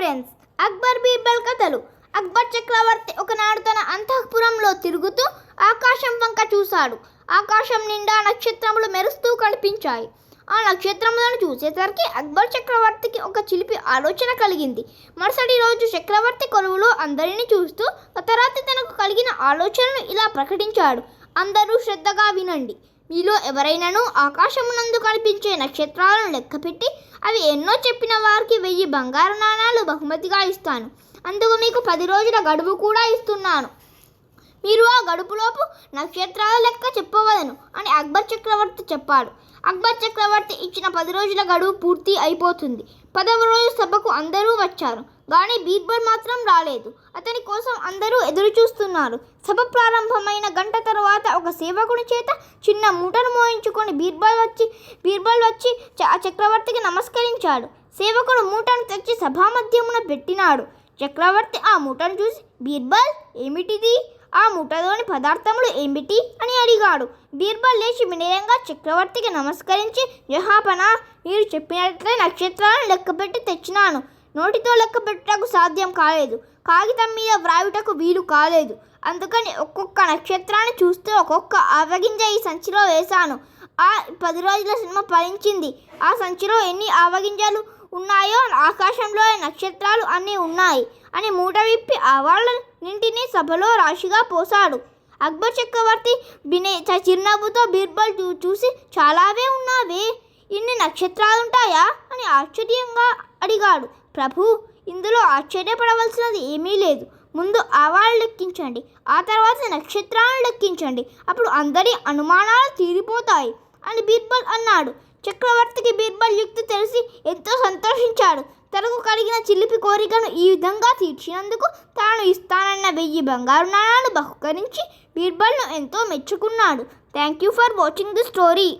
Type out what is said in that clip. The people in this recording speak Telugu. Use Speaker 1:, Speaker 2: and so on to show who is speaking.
Speaker 1: ఫ్రెండ్స్ అక్బర్ బీర్బల్ కథలు. అక్బర్ చక్రవర్తి ఒకనాడు తన అంతఃపురంలో తిరుగుతూ ఆకాశం వంక చూశాడు. ఆకాశం నిండా నక్షత్రములు మెరుస్తూ కనిపించాయి. ఆ నక్షత్రములను చూసేసరికి అక్బర్ చక్రవర్తికి ఒక చిలిపి ఆలోచన కలిగింది. మరుసటి రోజు చక్రవర్తి కొలువులో అందరినీ చూస్తూ గతరాత్రి తనకు కలిగిన ఆలోచనను ఇలా ప్రకటించాడు. అందరూ శ్రద్ధగా వినండి. మీలో ఎవరైనాను ఆకాశమునందు కనిపించే నక్షత్రాలను లెక్కపెట్టి అవి ఎన్నో చెప్పిన వారికి వెయ్యి బంగారు నాణాలు బహుమతిగా ఇస్తాను. అందుకు మీకు పది రోజుల గడువు కూడా ఇస్తున్నాను. మీరు ఆ గడుపులోపు నక్షత్రాల లెక్క చెప్పవలను అని అక్బర్ చక్రవర్తి చెప్పాడు. అక్బర్ చక్రవర్తి ఇచ్చిన పది రోజుల గడువు పూర్తి అయిపోతుంది. పదవ రోజు సభకు అందరూ వచ్చారు. కానీ బీర్బల్ మాత్రం రాలేదు. అతని కోసం అందరూ ఎదురు చూస్తున్నారు సభ ప్రారంభమైన గంట తర్వాత ఒక సేవకుని చేత చిన్న మూటను మోయించుకొని బీర్బల్ వచ్చి బీర్బల్ వచ్చి చ- ఆ చక్రవర్తికి నమస్కరించాడు. సేవకుడు మూటను తెచ్చి సభామధ్యమున పెట్టినాడు. చక్రవర్తి ఆ మూటను చూసి బీర్బల్ ఏమిటిది? ఆ మూటలోని పదార్థములు ఏమిటి? అని అడిగాడు. బీర్బల్ లేచి వినయంగా చక్రవర్తికి నమస్కరించి జహాపన మీరు చెప్పినట్లే నక్షత్రాలను లెక్కపెట్టి తెచ్చినాను. నోటితో లెక్క పెట్టుటకు సాధ్యం కాలేదు. కాగితం మీద వ్రాయుటకు వీలు కాలేదు. అందుకని ఒక్కొక్క నక్షత్రాన్ని చూస్తే ఒక్కొక్క ఆవగింజ ఈ సంచిలో వేశాను. ఆ పది రోజుల సినిమా ఫలించింది. ఆ సంచిలో ఎన్ని ఆవగింజలు ఉన్నాయో ఆకాశంలో నక్షత్రాలు అన్నీ ఉన్నాయి అని మూట విప్పి ఆవాళ్ళనింటినీ సభలో రాశిగా పోశాడు. అక్బర్ చక్రవర్తి బినే చ- చిరునవ్వుతో బీర్బల్ చూ- చూసి చాలావే ఉన్నావే? ఇన్ని నక్షత్రాలుంటాయా? అని ఆశ్చర్యంగా అడిగాడు. ప్రభు ఇందులో ఆశ్చర్యపడవలసినది ఏమీ లేదు. ముందు ఆవాలు లెక్కించండి ఆ తర్వాత నక్షత్రాలను లెక్కించండి. అప్పుడు అందరి అనుమానాలు తీరిపోతాయి అని బీర్బల్ అన్నాడు. చక్రవర్తికి బీర్బల్ యుక్తి తెలిసి ఎంతో సంతోషించాడు. తనకు కలిగిన చిలిపి కోరికను ఈ విధంగా తీర్చినందుకు తాను ఇస్తానన్న వెయ్యి బంగారు నాణాలు బహుకరించి బీర్బల్ను ఎంతో మెచ్చుకున్నాడు. Thank you for watching the story.